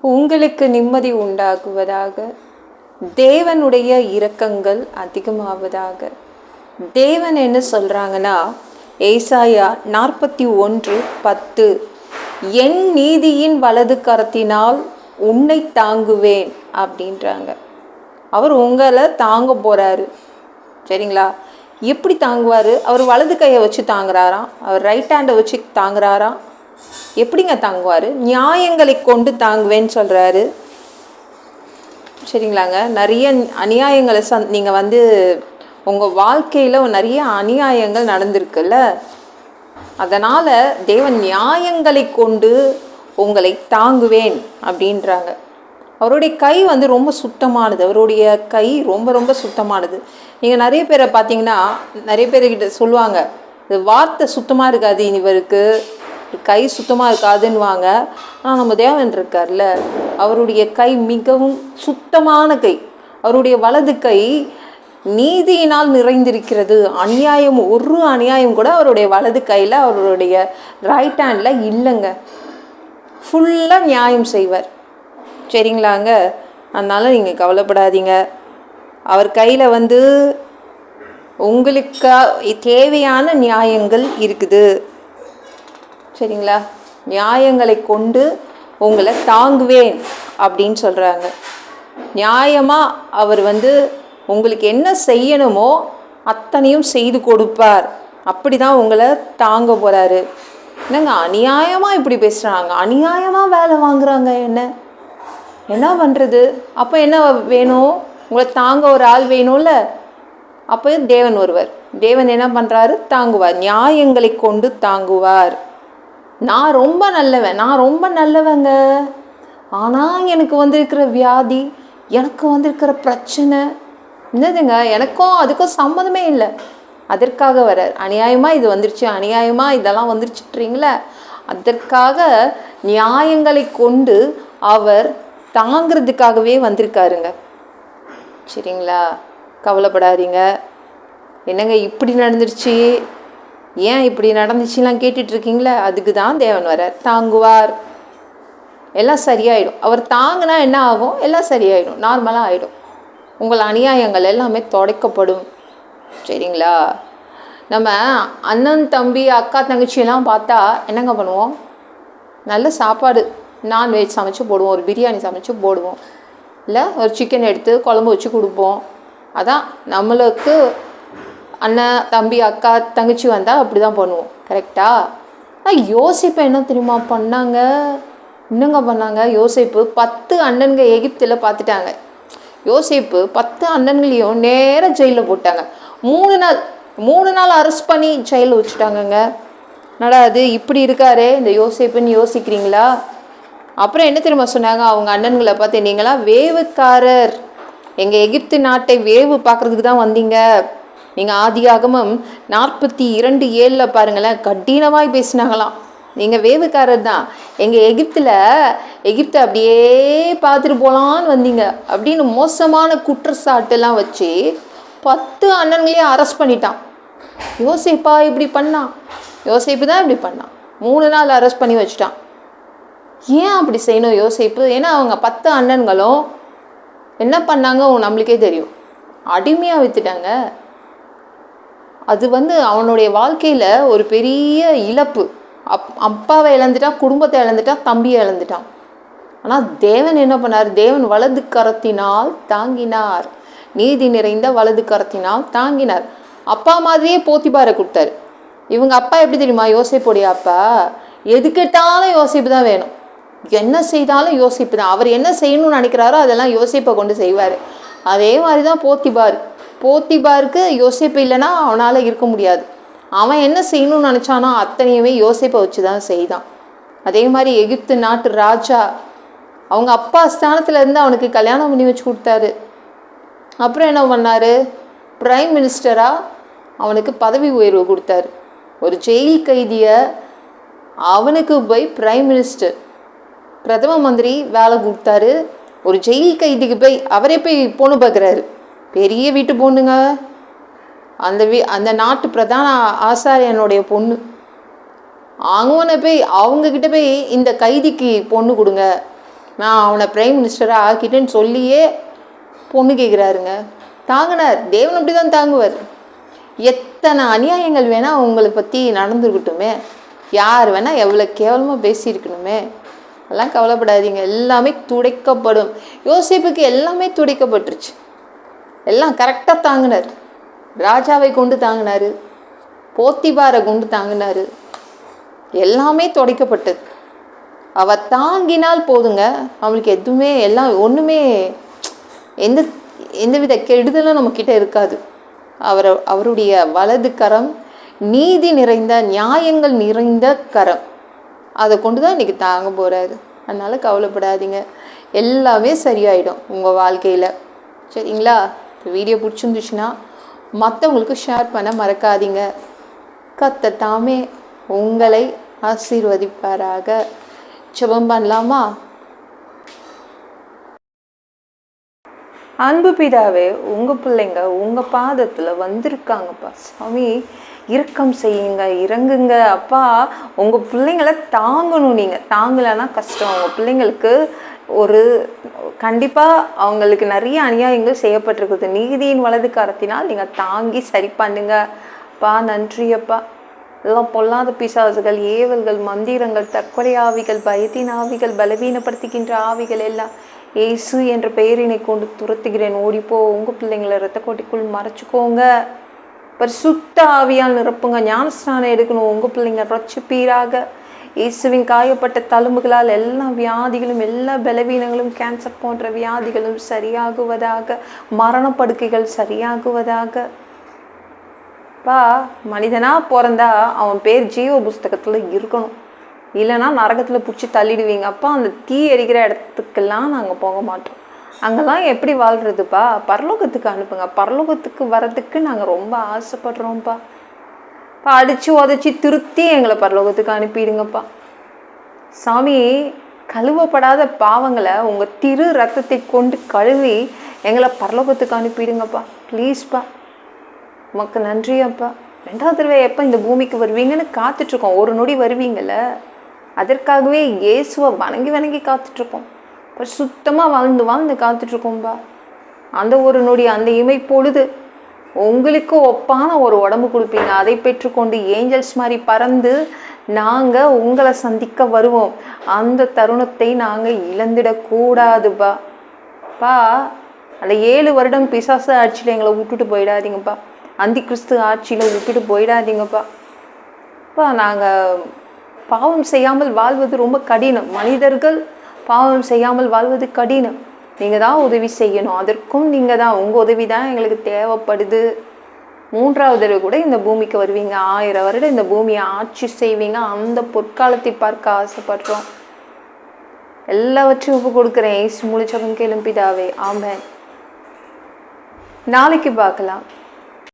உங்களுக்கு நிம்மதி உண்டாகுவதாக. தேவனுடைய இரக்கங்கள் அதிகமாவதாக. தேவன் என்ன சொல்கிறாங்கன்னா ஏசாயா நாற்பத்தி ஒன்று பத்து என் நீதியின் வலது கரத்தினால் உன்னை தாங்குவேன் அப்படின்றாங்க. அவர் உங்களை தாங்க போகிறாரு சரிங்களா? எப்படி தாங்குவார்? அவர் வலது கையை வச்சு தாங்குறாராம். அவர் ரைட் ஹேண்டை வச்சு தாங்குறாராம். எப்படிங்க தாங்குவார்? நியாயங்களை கொண்டு தாங்குவேன்னு சொல்கிறாரு சரிங்களாங்க. நிறைய அநியாயங்களை சந் நீங்கள் வந்து உங்கள் வாழ்க்கையில் நிறைய அநியாயங்கள் நடந்திருக்குல்ல? அதனால் தேவன் நியாயங்களை கொண்டு உங்களை தாங்குவேன் அப்படின்றாங்க. அவருடைய கை வந்து ரொம்ப சுத்தமானது. அவருடைய கை ரொம்ப ரொம்ப சுத்தமானது. நீங்கள் நிறைய பேரை பார்த்தீங்கன்னா நிறைய பேர்கிட்ட சொல்லுவாங்க இது வார்த்தை சுத்தமாக இருக்காது இவருக்கு. கை சுத்தமாக இருக்காதுன்னுவாங்க. ஆனால் நம்ம தேவன் இருக்கார்ல அவருடைய கை மிகவும் சுத்தமான கை. அவருடைய வலது கை நீதியினால் நிறைந்திருக்கிறது. அநியாயம் ஒரு அநியாயம் கூட அவருடைய வலது கையில் அவருடைய ரைட் ஹேண்டில் இல்லைங்க. ஃபுல்லாக நியாயம் செய்வார். சரிங்களாங்க? அதனால் நீங்கள் கவலைப்படாதீங்க. அவர் கையில் வந்து உங்களுக்கு தேவையான நியாயங்கள் இருக்குது. சரிங்களா? நியாயங்களை கொண்டு உங்களை தாங்குவேன் அப்படின்னு சொல்கிறாங்க நியாயமாக அவர் வந்து உங்களுக்கு என்ன செய்யணுமோ அத்தனையும் செய்து கொடுப்பார். அப்படி தான் உங்களை தாங்க போகிறாரு என்னங்க அநியாயமாக இப்படி பேசுகிறாங்க அநியாயமாக வேலை வாங்குறாங்க என்ன? என்ன பண்ணுறது அப்போ என்ன வேணும்? உங்களை தாங்க ஒரு ஆள் வேணும்ல? அப்போ தேவன் ஒருவர். தேவன் என்ன பண்ணுறாரு தாங்குவார். நியாயங்களை கொண்டு தாங்குவார். நான் ரொம்ப நல்லவன் நான் ரொம்ப நல்லவங்க. ஆனால் எனக்கு வந்திருக்கிற வியாதி எனக்கு வந்திருக்கிற பிரச்சனை என்னதுங்க? எனக்கும் அதுக்கும் சம்மந்தமே இல்லை. அதற்காக வரார் அநியாயமாக இது வந்துருச்சு அநியாயமாக இதெல்லாம் வந்துருச்சுட்றீங்களே அதற்காக நியாயங்களை கொண்டு அவர் தாங்கிறதுக்காகவே வந்திருக்காருங்க. சரிங்களா? கவலைப்படாதீங்க. என்னங்க இப்படி நடந்துருச்சு? ஏன் இப்படி நடந்துச்சுலாம் கேட்டுட்ருக்கீங்களே? அதுக்கு தான் தேவன் வரார். தாங்குவார். எல்லாம் சரியாயிடும். அவர் தாங்கினா என்ன ஆகும்? எல்லாம் சரியாயிடும். நார்மலாக ஆகிடும் உங்கள் அநியாயங்கள் எல்லாமே துடைக்கப்படும். சரிங்களா? நம்ம அண்ணன் தம்பி அக்கா தங்கச்சியெல்லாம் பார்த்தா என்னங்க பண்ணுவோம்? நல்ல சாப்பாடு நான்வெஜ் சமைச்சு போடுவோம். ஒரு பிரியாணி சமைச்சு போடுவோம். இல்லை ஒரு சிக்கன் எடுத்து குழம்பு வச்சு கொடுப்போம். அதான் நம்மளுக்கு அண்ணன் தம்பி அக்கா தங்கச்சி வந்தால் அப்படி தான் பண்ணுவோம் கரெக்டாக நான் யோசிப்பை என்ன தெரியுமா பண்ணாங்க? என்னங்க பண்ணாங்க? யோசிப்பு பத்து அண்ணன்க எகிப்தில் பார்த்துட்டாங்க. யோசிப்பு பத்து அண்ணன்களையும் நேராக ஜெயிலில் போட்டாங்க. மூணு நாள் மூணு நாள் அரெஸ்ட் பண்ணி ஜெயிலில் வச்சுட்டாங்கங்க. என்னடா அது இப்படி இருக்காரே? இந்த யோசிப்புன்னு யோசிக்கிறீங்களா? அப்புறம் என்ன தெரியுமா சொன்னாங்க? அவங்க அண்ணன்களை பார்த்து நீங்களா வேவுக்காரர். எங்கள் எகிப்து நாட்டை வேவு பார்க்குறதுக்கு தான் வந்தீங்க. நீங்கள் ஆதியாகமும் நாற்பத்தி இரண்டு ஏழில் பாருங்களேன் கடினமாய் பேசினாங்களாம். நீங்கள் வேவுக்காரர் தான். எங்கள் எகிப்தில் எகிப்தை அப்படியே பார்த்துட்டு போகலான்னு வந்தீங்க. அப்படின்னு மோசமான குற்றச்சாட்டுலாம் வச்சு பத்து அண்ணன்களையும் அரெஸ்ட் பண்ணிட்டான். யோசிப்பா இப்படி பண்ணான் யோசிப்பு தான் இப்படி பண்ணான் மூணு நாள் அரெஸ்ட் பண்ணி வச்சுட்டான். ஏன் அப்படி செய்யணும் யோசிப்பு? ஏன்னா அவங்க பத்து அண்ணன்களும் என்ன பண்ணாங்க? நம்மளுக்கே தெரியும். அடிமையாக விற்றுட்டாங்க அது வந்து அவனுடைய வாழ்க்கையில் ஒரு பெரிய இழப்பு. அப் அப்பாவை இழந்துட்டான் குடும்பத்தை இழந்துட்டான் தம்பியை இழந்துட்டான். ஆனால் தேவன் என்ன பண்ணார்? தேவன் வலது கரத்தினால் தாங்கினார். நீதி நிறைந்த வலது கரத்தினால் தாங்கினார். அப்பா மாதிரியே போத்திபாரை கொடுத்தாரு. இவங்க அப்பா எப்படி தெரியுமா? யோசிப்புடைய அப்பா. கேட்டாலும் யோசிப்பு தான் வேணும். என்ன செய்தாலும் யோசிப்பு தான். அவர் என்ன செய்யணும்னு நினைக்கிறாரோ அதெல்லாம் யோசிப்பை கொண்டு செய்வார். அதே மாதிரி தான் போத்திபார். போத்திபாருக்கு யோசிப்பு இல்லைன்னா அவனால் இருக்க முடியாது. அவன் என்ன செய்யணும்னு நினச்சானோ அத்தனையுமே யோசிப்பை வச்சு தான் செய்தான். அதே மாதிரி எகிப்து நாட்டு ராஜா அவங்க அப்பா ஸ்தானத்தில் இருந்து அவனுக்கு கல்யாணம் பண்ணி வச்சு கொடுத்தாரு. அப்புறம் என்ன பண்ணார்? ப்ரைம் மினிஸ்டராக அவனுக்கு பதவி உயர்வு கொடுத்தாரு. ஒரு ஜெயில் கைதியை அவனுக்கு போய் பிரைம் மினிஸ்டர் பிரதம மந்திரி வேலை கொடுத்தாரு. ஒரு ஜெயில் கைதிக்கு போய் அவரே போய் பொண்ணு பார்க்குறாரு. பெரிய வீட்டு பொண்ணுங்க. அந்த வீ அந்த நாட்டு பிரதான ஆசாரியனுடைய பொண்ணு. அவனை போய் அவங்கக்கிட்ட போய் இந்த கைதிக்கு பொண்ணு கொடுங்க. நான் அவனை பிரைம் மினிஸ்டராக ஆக்கிட்டேன்னு சொல்லியே பொண்ணு கேட்குறாருங்க தாங்கினார். தேவன் அப்படி தான் தாங்குவார். எத்தனை அநியாயங்கள் வேணால் அவங்கள பற்றி நடந்துருக்கட்டுமே. யார் வேணால் எவ்வளோ கேவலமாக பேசியிருக்கணுமே. அதெல்லாம் கவலைப்படாதீங்க. எல்லாமே துடைக்கப்படும். யோசிப்புக்கு எல்லாமே துடைக்கப்பட்டுருச்சு. எல்லாம் கரெக்டாக தாங்கினார். ராஜாவை கொண்டு தாங்கினார். போத்திபாரை கொண்டு தாங்கினார். எல்லாமே துடைக்கப்பட்டது. அவ தாங்கினால் போதுங்க. அவளுக்கு எதுவுமே எல்லாம் ஒன்றுமே எந்த எந்தவித கெடுதலும் நம்மக்கிட்ட இருக்காது. அவர் அவருடைய வலது கரம் நீதி நிறைந்த நியாயங்கள் நிறைந்த கரம். அதை கொண்டு தான் இன்றைக்கி தாங்க போகிறாரு அதனால் கவலைப்படாதீங்க. எல்லாமே சரியாயிடும் உங்கள் வாழ்க்கையில். சரிங்களா? வீடியோ பிடிச்சிருந்துச்சுன்னா மற்றவங்களுக்கு ஷேர் பண்ண மறக்காதீங்க. கத்த தாமே உங்களை ஆசீர்வதிப்பாராக. ஜெபம் பண்ணலாமா? அன்பு பிதாவே உங்கள் பிள்ளைங்க உங்கள் பாதத்தில் வந்திருக்காங்கப்பா. சாமி இறக்கம் செய்யுங்க இறங்குங்க. அப்பா உங்கள் பிள்ளைங்கள தாங்கணும் நீங்கள் தாங்கலைன்னா கஷ்டம். உங்கள் பிள்ளைங்களுக்கு ஒரு கண்டிப்பாக அவங்களுக்கு நிறைய அநியாயங்கள் செய்யப்பட்டிருக்குது. நீதியின் வலது காரத்தினால் நீங்கள் தாங்கி சரி பண்ணுங்கப்பா நன்றியப்பா எல்லாம் பொல்லாத பிசாசுகள் ஏவல்கள் மந்திரங்கள் தற்கொலை ஆவிகள் பயத்தின் ஆவிகள் பலவீனப்படுத்துகின்ற ஆவிகள் எல்லாம். இயேசு என்ற பெயரினை கொண்டு துரத்துகிறேன். ஓடிப்போ உங்கள் பிள்ளைங்களை ரத்த கோட்டிக்குள் மறைச்சிக்கோங்க. பரிசுத்த ஆவியால் நிரப்புங்க. ஞானஸ்நானம் எடுக்கணும். உங்கள் பிள்ளைங்க ரட்சிப்பீராக. இயேசுவின் காயப்பட்ட தழும்புகளால் எல்லா வியாதிகளும் எல்லா பலவீனங்களும் கேன்சர் போன்ற வியாதிகளும் சரியாகுவதாக மரணப்படுக்கைகள் சரியாகுவதாக. பா மனிதனாக பிறந்தா அவன் பேர் ஜீவ புஸ்தகத்தில் இருக்கணும். இல்லைன்னா நரகத்தில் பிடிச்சி தள்ளிடுவீங்க. அப்போ அந்த தீ எரிக்கிற இடத்துக்கெல்லாம் நாங்கள் போக மாட்டோம். அங்கெல்லாம் எப்படி வாழ்கிறதுப்பா பரலோகத்துக்கு அனுப்புங்க. பரலோகத்துக்கு வரதுக்கு நாங்கள் ரொம்ப ஆசைப்படுறோம்ப்பா பா அடித்து உதச்சி திருத்தி எங்களை பரலோகத்துக்கு அனுப்பிடுங்கப்பா. சாமி கழுவப்படாத பாவங்களை உங்கள் திரு ரத்தத்தை கொண்டு கழுவி எங்களை பரலோகத்துக்கு அனுப்பிடுங்கப்பா. ப்ளீஸ்ப்பா உமக்கு நன்றி அப்பா ரெண்டாவது தடவை எப்போ இந்த பூமிக்கு வருவீங்கன்னு காத்துட்ருக்கோம். ஒரு நொடி வருவீங்கள்ல அதற்காகவே இயேசுவை வணங்கி வணங்கி காத்துட்ருக்கோம். இப்போ சுத்தமாக வாழ்ந்து வாழ்ந்து காத்துட்ருக்கோம்பா. அந்த ஒரு நொடி அந்த இமை பொழுது உங்களுக்கு ஒப்பான ஒரு உடம்பு கொடுப்பீங்க. அதை பெற்றுக்கொண்டு ஏஞ்சல்ஸ் மாதிரி பறந்து நாங்கள் உங்களை சந்திக்க வருவோம். அந்த தருணத்தை நாங்கள் இழந்துடக்கூடாதுப்பா பா. அந்த ஏழு வருடம் பிசாசு ஆட்சியில் எங்களை விட்டுட்டு போயிடாதீங்கப்பா அந்தி கிறிஸ்து ஆட்சியில் விட்டுட்டு போயிடாதீங்கப்பா அப்பா நாங்கள் பாவம் செய்யாமல் வாழ்வது ரொம்ப கடினம். மனிதர்கள் பாவம் செய்யாமல் வாழ்வது கடினம். நீங்கள் தான் உதவி செய்யணும். அதற்கும் நீங்கள் தான் உங்கள் உதவி தான் எங்களுக்கு தேவைப்படுது. மூன்றாவது தடவை கூட இந்த பூமிக்கு வருவீங்க. ஆயிரம் வருடம் இந்த பூமியை ஆட்சி செய்வீங்க. அந்த பொற்காலத்தை பார்க்க ஆசைப்படுறோம். எல்லாவற்றையும் ஒப்பு கொடுக்குறேன். ஏசு முழிச்சவங்க கேளும் பிதாவே. நாளைக்கு பார்க்கலாம்.